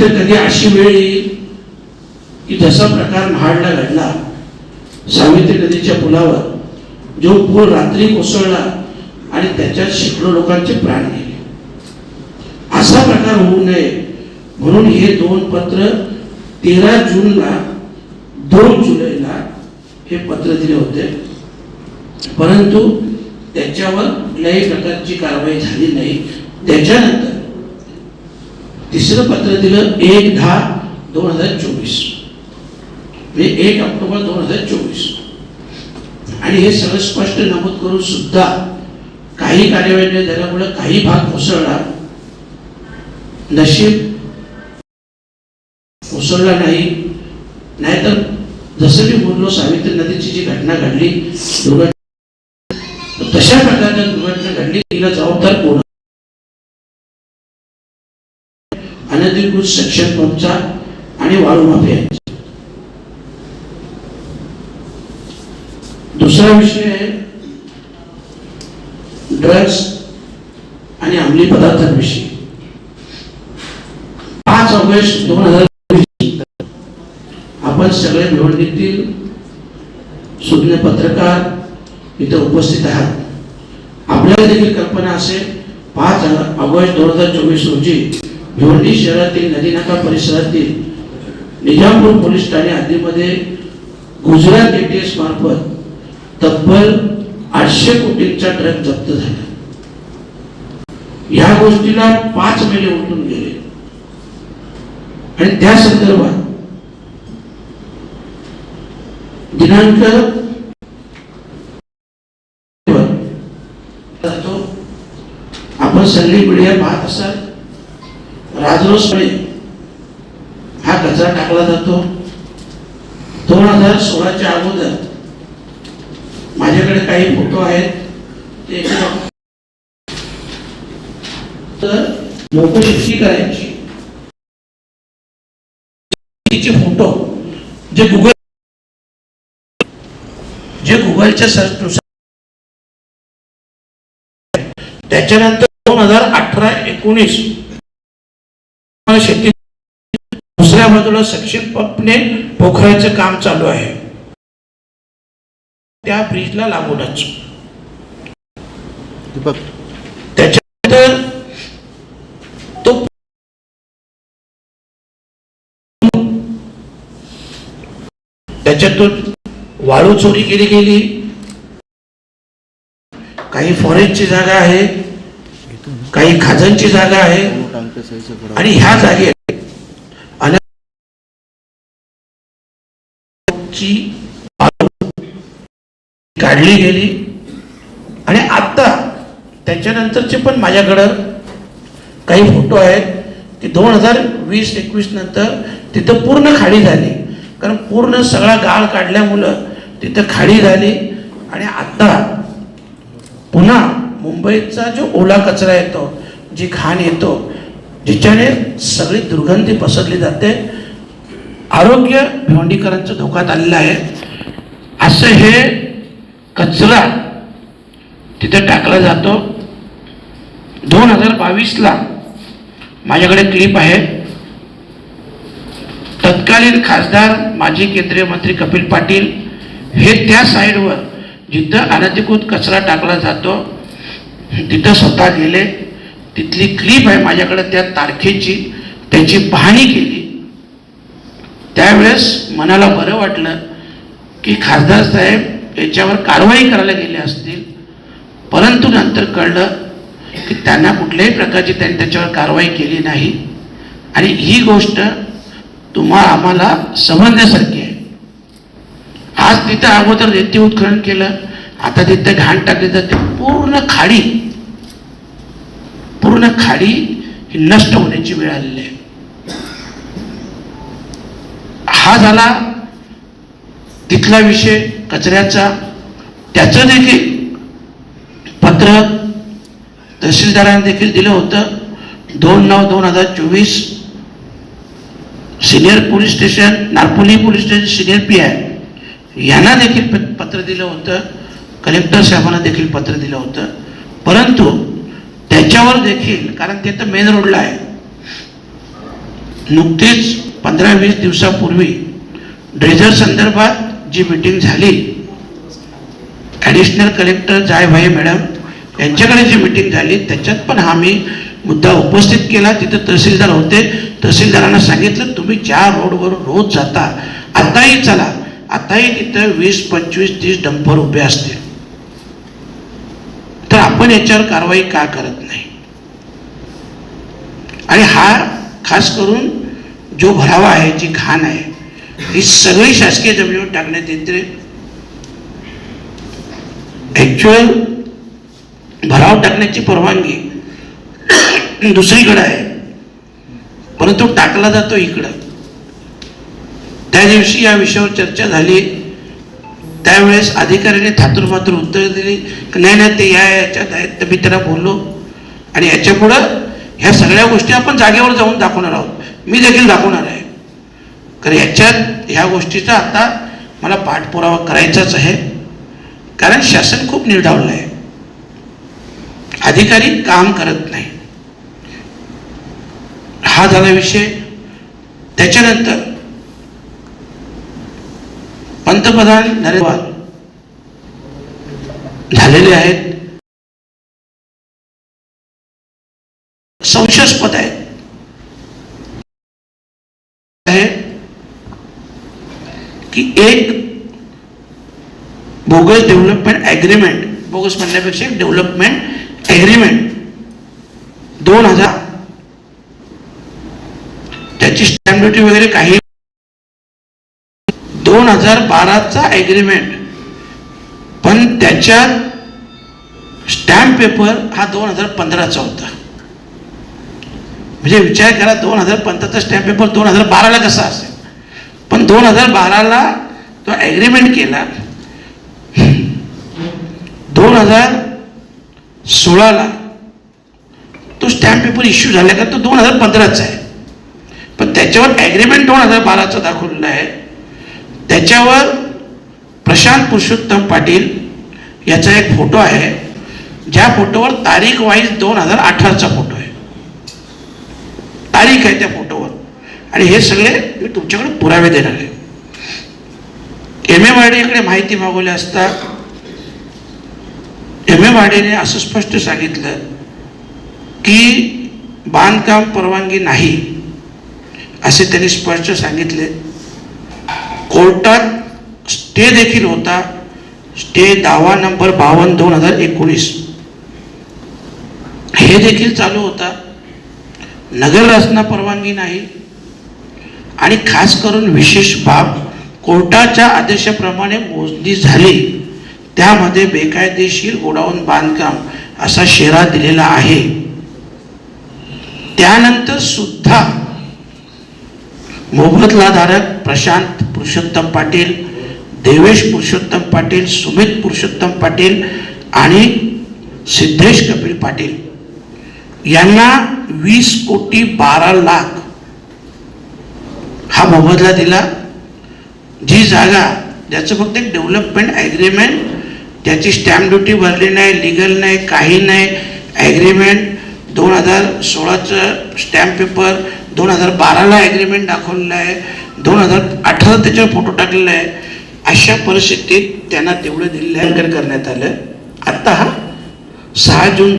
नाहीतर कधी अशी वेळ येईल की जसा प्रकार महाडला घडला. सावित्री नदीच्या पुलावर जो पूल रात्री कोसळला आणि त्याच्यात शेकडो लोकांचे प्राण गेले. असा प्रकार होऊ नये म्हणून हे दोन पत्र तेरा जूनला दोन जुलैला हे पत्र दिले होते. परंतु त्याच्यावर कुठल्याही प्रकारची कारवाई झाली नाही. त्याच्यानंतर तिसरं पत्र दिलं एक दहा दोन हजार चोवीस. म्हणजे एक ऑक्टोबर दोन हजार चोवीस. आणि हे सगळं स्पष्ट नमूद करून सुद्धा काही कार्यवाही न झाल्यामुळे काही भाग कोसळला नशीब कोसळला नाही. नाहीतर जसं मी बोललो सावित्री नदीची जी घटना घडली दुर्घटना तशा प्रकारच्या दुर्घटना घडली तिला जबाबदार कोण अनधिकृत सेक्शन पंपचा आणि वाळू माफियांचा दुसरा विषय ड्रग्स आणि अंमली पदार्थांविषयी. पाच ऑगस्ट दोन हजार आपण सगळे निवडणुकीतील सुज्ञ पत्रकार इथं उपस्थित आहात. आपल्याला देखील कल्पना असेल पाच ऑगस्ट दोन हजार चोवीस रोजी भिवंडी शहरातील नदीनाका परिसरातील निजामपूर पोलीस ठाणे हद्दीमध्ये गुजरात एटीएस मार्फत तब्बल आठशे कोटींचा ट्रक जप्त झाला. या गोष्टीला पाच महिने उठून गेले. आणि त्या संदर्भात दिनांक आपण सगळी मीडिया पाहत असाल. राजरोसपणे हा कचरा टाकला जातो. दोन हजार सोळाच्या अगोदर माझ्याकडे काही फोटो आहेत. ते एकदा- तर लोकशिष्टी करायची. फोटो जे गुगल जे गुगलच्या सर्च त्याच्यानंतर दोन हजार अठरा एकोणीस शेती दुसऱ्या बाजूला सक्षम पंपने पोखराचं काम चालू आहे. त्या ब्रिजला लागूनच. त्याच्यानंतर तो त्याच्यातून वाळू चोरी केली गेली. काही फॉरेस्टची जागा आहे. काही खाजांची जागा आहे. आणि ह्या जागी काढली गेली. आणि आता त्याच्यानंतरचे पण माझ्याकडं काही फोटो आहेत की दोन हजार वीस एकवीस नंतर तिथं पूर्ण खाडी झाली. कारण पूर्ण सगळा गाळ काढल्यामुळं तिथं खाडी झाली. आणि आता पुन्हा मुंबईचा जो ओला कचरा येतो जी घाण येतो ज्याच्याने सगळी दुर्गंधी पसरली जाते. आरोग्य भिवंडीकरांचं धोक्यात आलेलं आहे. असं हे कचरा तिथे टाकला जातो. दोन हजार बावीसला माझ्याकडे क्लिप आहे. तत्कालीन खासदार माजी केंद्रीय मंत्री कपिल पाटील हे त्या साईडवर जिथं अनधिकृत कचरा टाकला जातो तिथं स्वतः गेले. तिथली क्लिप आहे माझ्याकडे त्या तारखेची. त्याची पाहणी केली. त्यावेळेस मनाला बरं वाटलं की खासदार साहेब याच्यावर कारवाई करायला गेले असतील. परंतु नंतर कळलं की त्यांना कुठल्याही प्रकारची त्यांनी त्याच्यावर कारवाई केली नाही. आणि ही गोष्ट तुम्हा आम्हाला समजण्यासारखी आहे. आज तिथं अगोदर रेती उत्खनन केलं. आता तिथं घाण टाकली जाते पूर्ण खाडी पूर्ण खाडी ही नष्ट होण्याची वेळ आलेली आहे. हा झाला तिथला विषय कचऱ्याचा. त्याचं देखील पत्र तहसीलदारांनी देखील दिलं होतं. दोन नऊ दोन हजार चोवीस senior police station Narpoli police station senior P I यांना देखील पत्र दिलं होतं. कलेक्टर साहेबांना देखील पत्र दिलं होतं. परंतु त्याच्यावर देखील कारण ते तर मेन रोडला आहे. नुकतीच पंधरा वीस दिवसापूर्वी ड्रेजर संदर्भात जी मीटिंग झाली ॲडिशनल कलेक्टर जायभाई मॅडम यांच्याकडे जी मीटिंग झाली त्याच्यात पण हा मी मुद्दा उपस्थित केला. तिथं तहसीलदार होते. तहसीलदारांना सांगितलं तुम्ही ज्या रोडवर रोज जाता आताही चला. आताही तिथं वीस पंचवीस तीस डंपर उभे असतील. आपण याच्यावर कारवाई का करत नाही? आणि हा खास करून जो भरावा आहे जी घाण आहे ही सगळी शासकीय जमिनीवर टाकण्यात येते. ॲक्च्युअल भराव टाकण्याची परवानगी दुसरीकडे आहे. परंतु टाकला जातो इकडं. त्या दिवशी या विषयावर चर्चा झाली. त्यावेळेस अधिकाऱ्याने थातूर मातूर उत्तर दिली की नाही नाही ते या याच्यात आहेत तर मी त्याला बोललो. आणि याच्यापुढं ह्या सगळ्या गोष्टी आपण जागेवर जाऊन दाखवणार आहोत. मी देखील दाखवणार आहे. कारण याच्यात ह्या गोष्टीचा आता मला पाठपुरावा करायचाच आहे. कारण शासन खूप निर्धावलं आहे. अधिकारी काम करत नाही. हा झाला विषय. त्याच्यानंतर पंतप्रधान नरेंद्र झालेले आहेत. संशयास्पद आहेत. आहे की एक बोगस डेव्हलपमेंट ॲग्रीमेंट बोगस म्हणण्यापेक्षा एक डेव्हलपमेंट ॲग्रीमेंट दोन हजार त्याची स्टॅम्प ड्युटी वगैरे काही हजार बाराचा ॲग्रीमेंट पण त्याच्यात स्टॅम्प पेपर हा दोन हजार पंधराचा होता. म्हणजे विचार करा दोन हजार पंधराचा स्टॅम्प पेपर दोन हजार बाराला कसा असेल? पण दोन हजार बाराला तो ॲग्रीमेंट केला. दोन हजार सोळाला तो स्टॅम्प पेपर इश्यू झाला का तो दोन हजार पंधराचा आहे. पण त्याच्यावर ॲग्रीमेंट दोन हजार बाराचा दाखवलेला आहे. त्याच्यावर प्रशांत पुरुषोत्तम पाटील याचा एक फोटो आहे. ज्या फोटोवर तारीख वाईज दोन हजार अठराचा फोटो आहे. तारीख आहे त्या फोटोवर. आणि हे सगळे मी तुमच्याकडे पुरावे देणार आहे. एम ए वाडेकडे माहिती मागवली असता एम एम वाडेने असं स्पष्ट सांगितलं की बांधकाम परवानगी नाही असे त्यांनी स्पष्ट सांगितले. कोर्टात स्टे देखील होता. स्टे दावा नंबर बावन्न दोन हजार एकोणीस. हे देखील चालू होता. नगर रचना परवानगी नाही. आणि खास करून विशेष बाब कोर्टाच्या आदेशाप्रमाणे मोजणी झाली. त्यामध्ये बेकायदेशीर गोडाऊन बांधकाम असा शेरा दिलेला आहे. त्यानंतर सुद्धा मोबदलाधारक प्रशांत पुरुषोत्तम पाटील देवेश पुरुषोत्तम पाटील सुमित पुरुषोत्तम पाटील आणि सिद्धेश कपिल पाटील. यांना वीस कोटी बारा लाख हा मोबदला दिला. जी जागा ज्याचं फक्त एक डेव्हलपमेंट ॲग्रीमेंट त्याची स्टॅम्प ड्युटी भरली नाही लिगल नाही काही नाही ॲग्रीमेंट दोन हजार सोळाचं स्टॅम्प पेपर दोन हजार बाराला ॲग्रीमेंट दाखवलेलं आहे. दोन हजार अठरा त्याच्यावर फोटो टाकलेला आहे. अशा परिस्थितीत त्यांना तेवढं दिल्यांकन करण्यात आलं. आत्ता हा सहा जून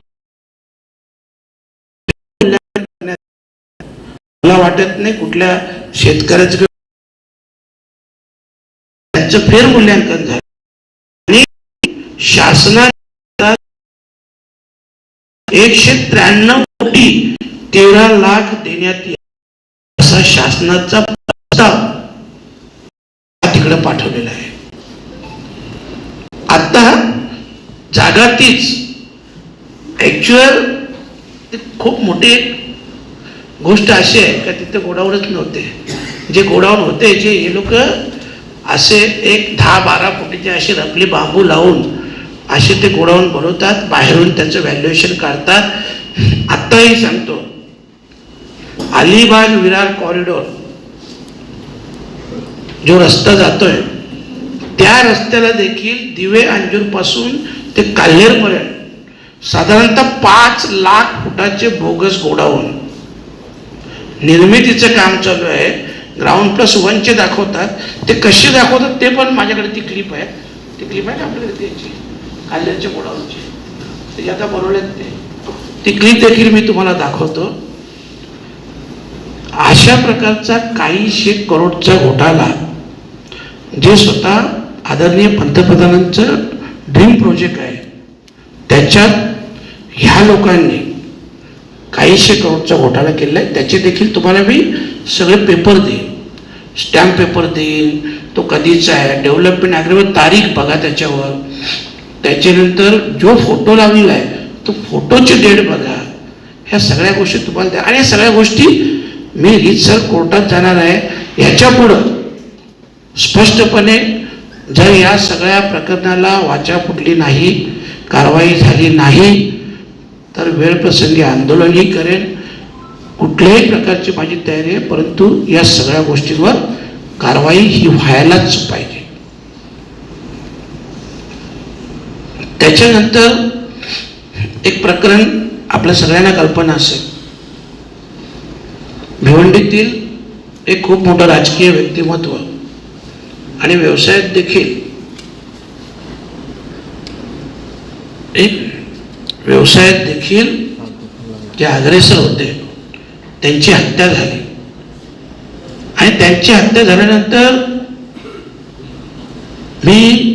मला वाटत नाही कुठल्या शेतकऱ्याचं त्यांचं फेर मूल्यांकन झालं. आणि शासनाचा एकशे त्र्याण्णव कोटी तेरा लाख देण्यात असा शासनाचा प्रस्ताव तिकडे पाठवलेला आहे. आता जागा तीच. ऍक्च्युअल खूप मोठी एक गोष्ट अशी आहे का तिथे गोडाऊनच नव्हते. जे गोडाऊन होते जे हे लोक असे एक दहा बारा फुटीचे असे रपली बांबू लावून असे ते गोडाऊन बनवतात बाहेरून त्याचं व्हॅल्युएशन काढतात. आत्ताही सांगतो अलिबाग विरार कॉरिडॉर जो रस्ता जातोय त्या रस्त्याला देखील दिवे अंजूरपासून ते काल्हेरपर्यंत साधारणतः पाच लाख फुटाचे बोगस गोडाऊन. निर्मितीचं काम चालू आहे. ग्राउंड प्लस वनचे दाखवतात. ते कसे दाखवतात ते पण माझ्याकडे ती क्लिप आहे. ती क्लिप आहे ना आपल्याकडे त्याची? काल्हेरच्या गोडाऊनची. ते आता बनवलेत ते. ती क्लिप देखील मी तुम्हाला दाखवतो. अशा प्रकारचा काहीशे करोडचा घोटाळा जे स्वतः आदरणीय पंतप्रधानांचं ड्रीम प्रोजेक्ट आहे त्याच्यात ह्या लोकांनी काहीशे करोडचा घोटाळा केलेला आहे त्याचे देखील तुम्हाला मी सगळे पेपर देईन. स्टॅम्प पेपर देईन. तो कधीचा आहे. डेव्हलपमेंट ॲग्रीमेंट तारीख बघा त्याच्यावर. त्याच्यानंतर जो फोटो लावलेला आहे तो फोटोची डेट बघा. ह्या सगळ्या गोष्टी तुम्हाला द्या. आणि सगळ्या गोष्टी मी रीतसर कोर्टात जाणार आहे ह्याच्या पुढं स्पष्टपणे जर या सगळ्या प्रकरणाला वाचा फुटली नाही कारवाई झाली नाही तर वेळप्रसंगी आंदोलनही करेन. कुठल्याही प्रकारची माझी तयारी आहे परंतु या सगळ्या गोष्टींवर कारवाई ही व्हायलाच पाहिजे. त्याच्यानंतर एक प्रकरण आपल्या सगळ्यांना कल्पना असेल. भिवंडीतील एक खूप मोठं राजकीय व्यक्तिमत्व आणि व्यवसायात देखील एक व्यवसायात देखील जे अग्रेसर होते त्यांची हत्या झाली. आणि त्यांची हत्या झाल्यानंतर मी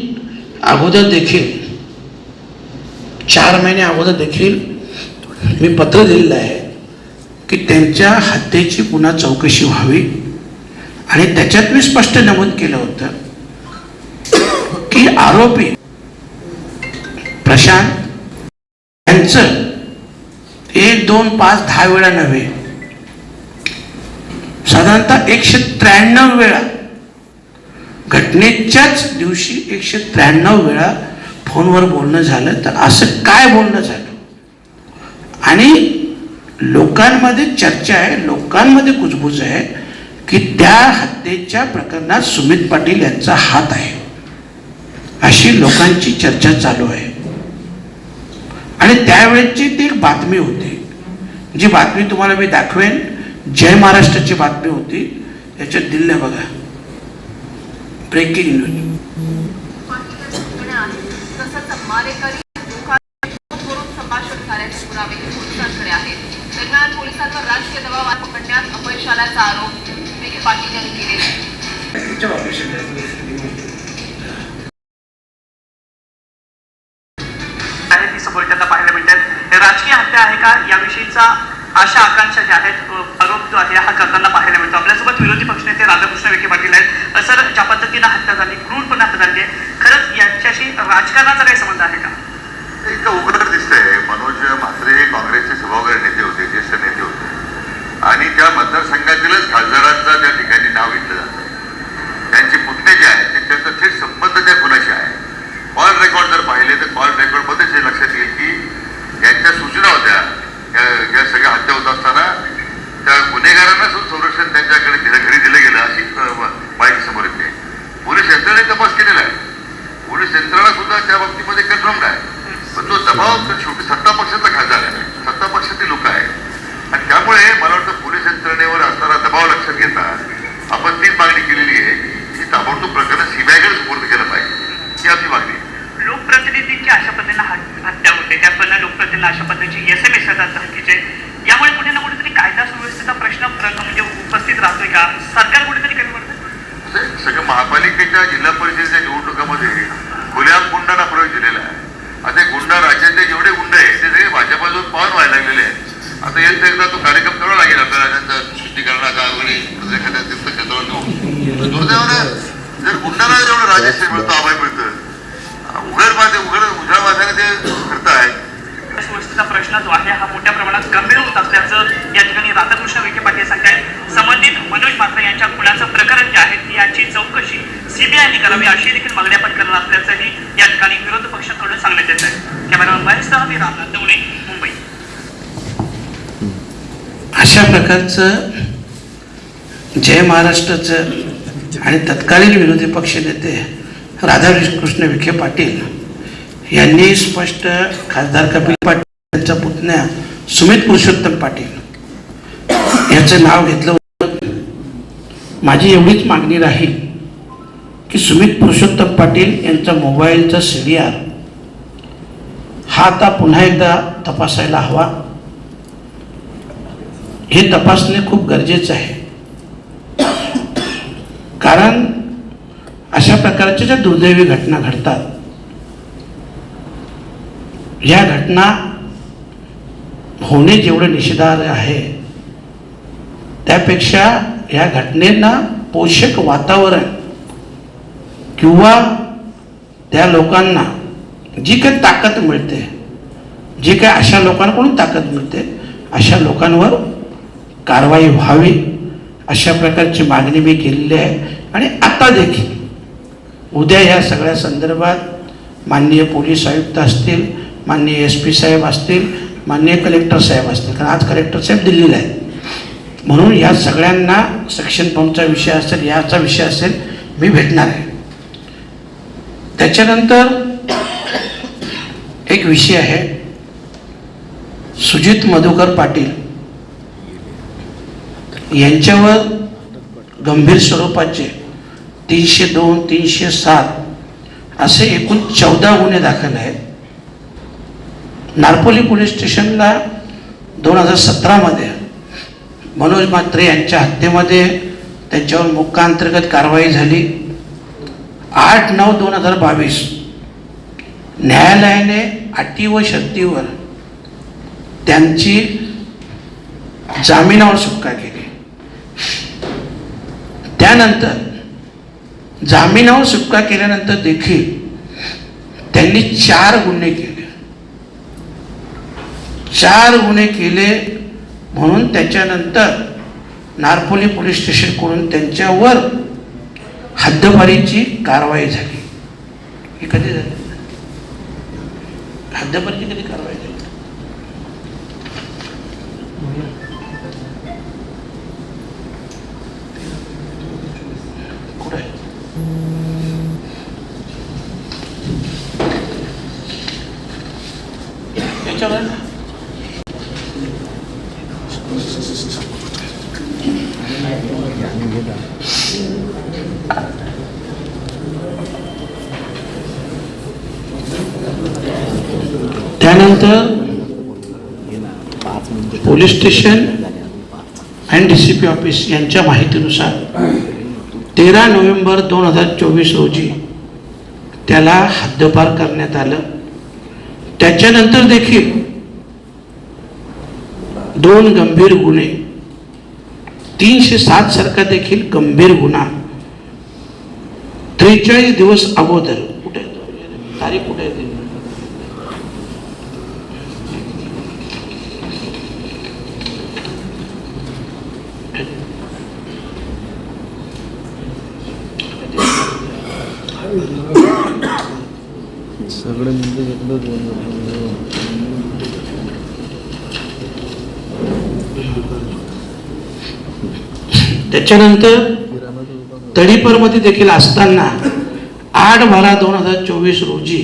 अगोदर देखील चार महिने अगोदर देखील मी पत्र दिलेलं आहे. की त्यांच्या हत्येची पुन्हा चौकशी व्हावी. आणि त्याच्यात मी स्पष्ट नमूद केलं होतं की आरोपी प्रशांत यांचं एक दोन पाच दहा वेळा नव्हे. साधारणतः एकशे त्र्याण्णव वेळा. घटनेच्याच दिवशी एकशे त्र्याण्णव वेळा फोनवर बोलणं झालं. तर असं काय बोलणं झालं? आणि लोकांमध्ये चर्चा आहे लोकांमध्ये कुजबूज आहे की त्या हत्येच्या प्रकरणात सुमित पाटील यांचा हात आहे. अशी लोकांची चर्चा चालू आहे. आणि त्यावेळेची ती एक बातमी होती. जी बातमी तुम्हाला मी दाखवेन जय महाराष्ट्राची बातमी होती. याच्यात दिल्ली बघा. ब्रेकिंग न्यूज आल्याचा आरोप विखे पाटील यांनी केलेला आहे आहे ती समोर त्यांना पाहायला मिळतात. हे राजकीय हत्या आहे का? याविषयीचा आशा आकांक्षा ज्या आहेत आरोप जो आहे हा करताना पाहायला मिळतो. आपल्यासोबत विरोधी पक्षनेते राधाकृष्ण विखे पाटील आहेत. सर ज्या पद्धतीनं हत्या झाली क्रूरपणे हत्या झाली आहे खरंच यांच्याशी राजकारणाचा काही संबंध आहे का? इतकं उघड दिसतंय. मनोज म्हात्रे हे काँग्रेसचे सभागृह नेते होते ज्येष्ठ नेते होते. आणि त्या मतदारसंघातीलच खासदारांचा त्या ठिकाणी नाव घेतलं जातं. त्यांचे पुतणे जे आहेत ते त्यांचा थेट संबंध त्या खुनाशी आहे? कॉल रेकॉर्ड जर पाहिले तर कॉल रेकॉर्डमध्येच हे लक्षात येईल की यांच्या सूचना होत्या या सगळ्या हत्या होत असताना त्या गुन्हेगारांना सुद्धा संरक्षण त्यांच्याकडे दिलं घरी दिलं गेलं अशी अ, माहिती समोर येते पोलीस यंत्रणेने तपास केलेला आहे पोलीस यंत्रणा सुद्धा त्या बाबतीमध्ये कन्फर्म्ड आहे पण तो दबाव तर शेवटी सत्ता पक्षाचा खासदार आहे सत्ता पक्षातील लोक आहेत आणि त्यामुळे मला वाटतं पोलीस यंत्रणेवर असणारा दबाव लक्षात घेता आपण तीच मागणी केलेली आहे की ही ताबडतोब प्रकरण सीबीआयकडे सुपूर्द केलं पाहिजे ही आपली मागणी आहे. लोकप्रतिनिधींची अशा पद्धतीनं हत- हत्या होते त्याचबरोबर लोकप्रतिनिधी अशा पद्धतीची एस एम एस येतात धमकीचे यामुळे कुठे ना कुठेतरी कायदा सुव्यवस्थेचा प्रश्न प्र- म्हणजे उपस्थित राहतोय का सरकार कुठेतरी कमी पडतं म्हणजे सगळं महापालिकेच्या जिल्हा परिषदेच्या निवडणुकामध्ये खुल्या गुंडांना प्रवेश दिलेला आहे आता हे गुंडा राज्यातले जेवढे गुंड आहेत ते सगळे भाजपाजवळ पाहून व्हायला लागलेले आहेत आता येत एकदा तो कार्यक्रम करावा लागेल आपल्याला त्यांचा वगैरे एखाद्या दुर्दैवानं जर जेवढं मिळतं अभय मिळतं उघड माझे उघड उघड्या माझ्याने ते प्रश्न जो आहे हा मोठ्या प्रमाणात गंभीर होत असल्याचं या ठिकाणी राधाकृष्ण विखे पाटील सांगतायत. संबंधित मनोज म्हात्रे यांच्या खुनाचं प्रकरण जे आहे याची चौकशी सीबीआयने करावी अशी देखील मागणी आपण करणार असल्याचंही या ठिकाणी विरोधी पक्षाकडून सांगण्यात येत आहे कॅमेरामॅन महेशसह मी रामनाथ दवणे मुंबई. अशा प्रकारचं जय महाराष्ट्राचं आणि तत्कालीन विरोधी पक्षनेते राधाकृष्ण विखे पाटील यांनी स्पष्ट खासदार कपिल पाटील यांचा पुतण्या सुमित पुरुषोत्तम पाटील याचं नाव घेतलं होतं. माझी एवढीच मागणी राहील की सुमित पुरुषोत्तम पाटील यांचा मोबाईलचा सी आर हा आता पुन्हा एकदा तपासायला हवा. हे तपासणे खूप गरजेचं आहे. कारण अशा प्रकारच्या ज्या दुर्दैवी घटना घडतात या घटना होणे जेवढं निषेधार्ह आहे त्यापेक्षा या घटनेना पोषक वातावरण किंवा त्या लोकांना जी काही ताकद मिळते जी काही अशा लोकांकडून ताकद मिळते अशा लोकांवर कारवाई व्हावी अशा प्रकारची मागणी मी केलेली आहे. आणि आता देखील. उद्या या सगळ्या संदर्भात माननीय पोलीस आयुक्त असतील माननीय एस पी साहेब असतील माननीय कलेक्टर साहेब असतील. कारण आज कलेक्टर साहेब दिल्लीला आहेत. म्हणून या सगळ्यांना सेक्शन पंपचा विषय असेल याचा विषय असेल मी भेटणार आहे. त्याच्यानंतर एक विषय आहे. सुजित मधुकर पाटील यांच्यावर गंभीर स्वरूपाचे तीनशे दोन तीनशे सात असे एकूण चौदा गुन्हे दाखल आहेत. नारपोली पोलीस स्टेशनला दोन हजार सतरामध्ये मनोज म्हात्रे यांच्या हत्येमध्ये त्यांच्यावर मुक्काअंतर्गत कारवाई झाली. आठ नऊ दोन हजार बावीस न्यायालयाने अटी व शक्तीवर त्यांची जामिनावर सुटका केली. त्यानंतर जामिनावर सुटका केल्यानंतर देखील त्यांनी चार गुन्हे केले. चार गुन्हे केले म्हणून त्याच्यानंतर नारपोली पोलीस स्टेशनकडून त्यांच्यावर हद्दपारीची कारवाई झाली. ही कधी झाली? हद्दपारीची कधी कारवाई झाली कुठे याच्यावर त्यानंतर police station and D C P office यांच्या माहितीनुसार तेरा नोव्हेंबर दोन हजार चोवीस रोजी त्याला हद्दपार करण्यात आलं. त्याच्यानंतर देखील दोन गंभीर गुन्हे तीनशे सात सारखा देखील गंभीर गुन्हा. त्रेचाळीस दिवस अगोदर कुठे? तारीख कुठे आहे सगळं म्हणजे घेतलं त्याच्यानंतर तडीपरमध्ये देखील असताना आठ बारा दोन हजार चोवीस रोजी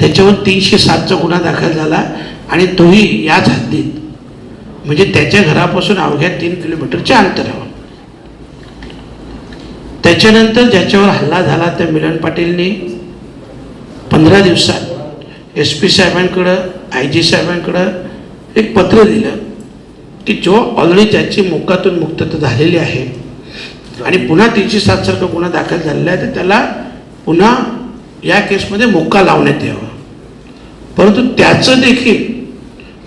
त्याच्यावर तीनशे सातचा गुन्हा दाखल झाला आणि तोही याच हद्दीत. म्हणजे त्याच्या घरापासून अवघ्या तीन किलोमीटरच्या अंतरावर. त्याच्यानंतर ज्याच्यावर हल्ला झाला त्या मिलन पाटीलनी पंधरा दिवसात एस पी साहेबांकडं आय जी साहेबांकडं एक पत्र दिलं. की जो ऑलरेडी त्याची मुक्कातून मुक्तता झालेली आहे आणि पुन्हा तीनशे सातसारखा गुन्हा दाखल झालेला आहे तर त्याला पुन्हा या केसमध्ये मुक्का लावण्यात यावा. परंतु त्याचं देखील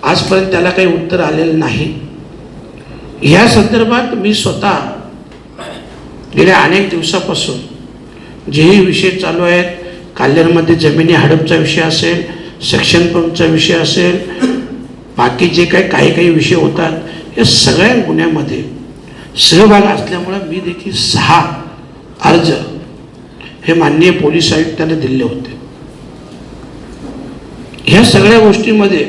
आजपर्यंत त्याला काही उत्तर आलेलं नाही. ह्या संदर्भात मी स्वतः गेल्या अनेक दिवसापासून जेही विषय चालू आहेत काल्हेरमध्ये जमिनी हडपचा विषय असेल सेक्शन पंपचा विषय असेल बाकी जे काही काही काही विषय होतात या सगळ्या गुन्ह्यामध्ये सहभाग असल्यामुळं मी देखील सहा अर्ज हे माननीय पोलीस आयुक्तांना दिले होते. ह्या सगळ्या गोष्टीमध्ये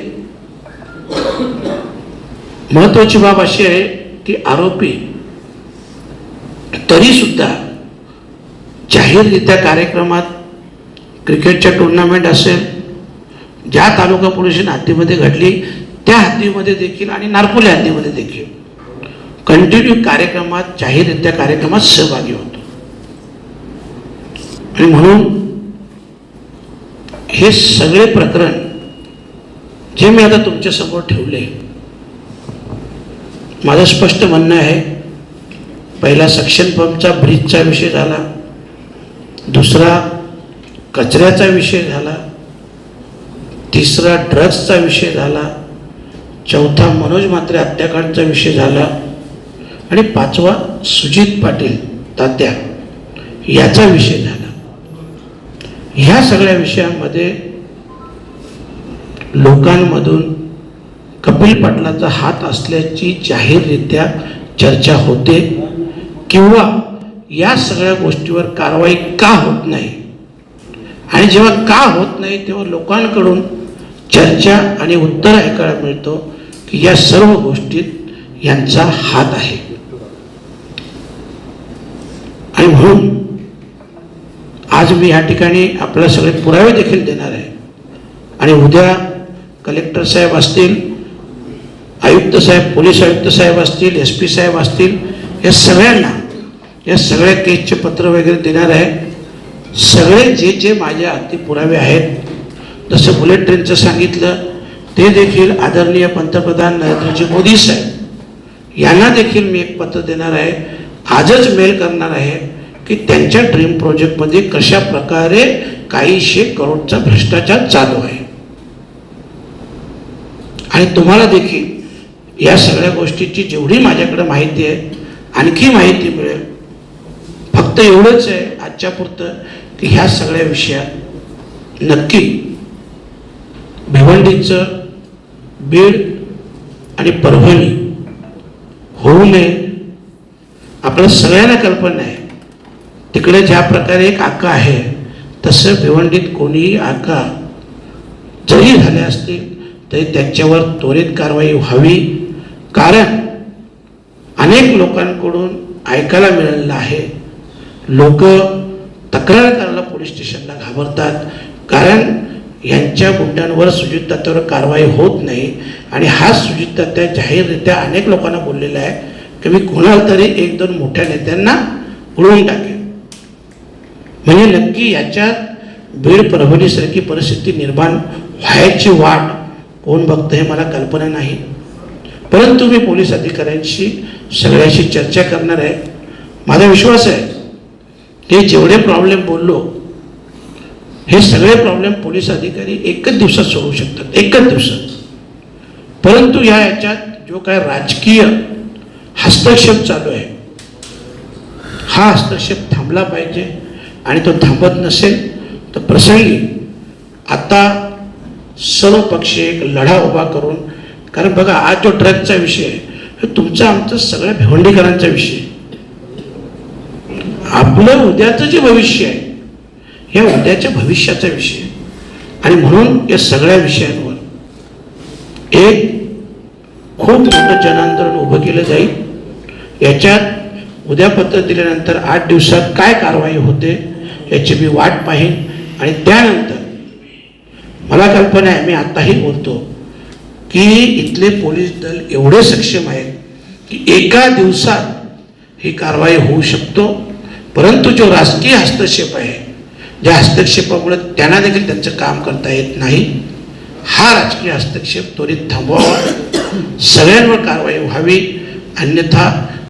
महत्वाची बाब अशी आहे की आरोपी तरी सुद्धा जाहीररित्या कार्यक्रमात क्रिकेटच्या टुर्नामेंट असेल ज्या तालुका पोलीस हद्दीमध्ये घडली त्या हद्दीमध्ये देखील आणि नारपोली हद्दीमध्ये देखील. कंटिन्यू कार्यक्रमात जाहीररित्या कार्यक्रमात सहभागी होतो. आणि म्हणून हे सगळे प्रकरण जे मी आता तुमच्यासमोर ठेवले माझं स्पष्ट म्हणणं आहे पहिला सक्शन पंपचा ब्रिजचा विषय झाला दुसरा कचऱ्याचा विषय झाला तिसरा ड्रग्सचा विषय झाला चौथा मनोज म्हात्रे हत्याकांडचा विषय झाला. आणि पाचवा सुजित पाटील तात्या याचा विषय झाला. ह्या सगळ्या विषयांमध्ये लोकांमधून कपिल पाटलाचा हात असल्याची जाहीररित्या चर्चा होते किंवा या सगळ्या गोष्टीवर कारवाई का होत नाही? आणि जेव्हा का होत नाही तेव्हा लोकांकडून चर्चा आणि उत्तर ऐकायला मिळतो. की या सर्व गोष्टीत यांचा हात आहे. आणि म्हणून आज मी या ठिकाणी आपल्याला सगळे पुरावे देखील देणार आहे. आणि उद्या कलेक्टर साहेब असतील आयुक्त साहेब पोलीस आयुक्त साहेब असतील एस पी साहेब असतील या सगळ्यांना या सगळ्या केसचे पत्र वगैरे देणार आहे. सगळे जे जे माझ्या हाती पुरावे आहेत जसं बुलेट ट्रेनचं सांगितलं ते देखील आदरणीय पंतप्रधान नरेंद्रजी मोदी साहेब. यांना देखील मी एक पत्र देणार आहे. आजच मेल करणार आहे की त्यांच्या ड्रीम प्रोजेक्टमध्ये कशा प्रकारे काहीशे करोडचा भ्रष्टाचार चालू आहे. आणि तुम्हाला देखील या सगळ्या गोष्टीची जेवढी माझ्याकडे माहिती आहे आणखी माहिती मिळेल. फक्त एवढंच आहे आजच्या पुरतं की ह्या सगळ्या विषयात नक्की भिवंडीचं बीड आणि परभणी होऊ नये. आपल्या सगळ्यांना कल्पना आहे. तिकडे ज्या प्रकारे एक आका आहे तसं भिवंडीत कोणीही आका जरी झाले असतील तरी त्यांच्यावर त्वरित कारवाई व्हावी. कारण अनेक लोकांकडून ऐकायला मिळालेलं आहे. लोक तक्रार करायला पोलीस स्टेशनला घाबरतात. कारण यांच्या गुंडांवर सुजितदात्यावर कारवाई होत नाही. आणि हा सुजितदात्या जाहीररित्या अनेक लोकांना बोललेला आहे की मी कुणाला तरी एक दोन मोठ्या नेत्यांना उडवून टाकेन. म्हणजे नक्की याच्यात बीड परभणीसारखी परिस्थिती निर्माण व्हायची वाट कोण बघतं हे मला कल्पना नाही. परंतु मी पोलीस अधिकाऱ्यांशी सगळ्याशी चर्चा करणार आहे. माझा विश्वास आहे की जेवढे प्रॉब्लेम बोललो हे सगळे प्रॉब्लेम पोलीस अधिकारी एकच दिवसात सोडवू शकतात. एकच दिवसात. परंतु या याच्यात जो काय राजकीय हस्तक्षेप चालू आहे हा हस्तक्षेप थांबला पाहिजे आणि तो थांबत नसेल तर प्रसंगी आता सर्व पक्ष एक लढा उभा करून कारण बघा आज जो ट्रकचा विषय आहे तुमचा आमचा सगळ्या भिवंडीकरांचा विषय आपलं उद्याचं जे भविष्य आहे हे उद्याच्या भविष्याचा विषय. आणि म्हणून या सगळ्या विषयांवर एक खूप मोठं जनांदोलन उभं केलं जाईल. याच्यात उद्या पत्र दिल्यानंतर आठ दिवसात काय कारवाई होते याची मी वाट पाहीन. आणि त्यानंतर मला कल्पना आहे मी आत्ताही बोलतो की इथले पोलीस दल एवढे सक्षम आहेत की एका दिवसात ही कारवाई होऊ शकतो. परंतु जो राजकीय हस्तक्षेप आहे ज्या हस्तक्षेपामुळे त्यांना देखील त्यांचं काम करता येत नाही हा राजकीय हस्तक्षेप त्वरित थांबवावा. सगळ्यांवर कारवाई व्हावी. अन्यथा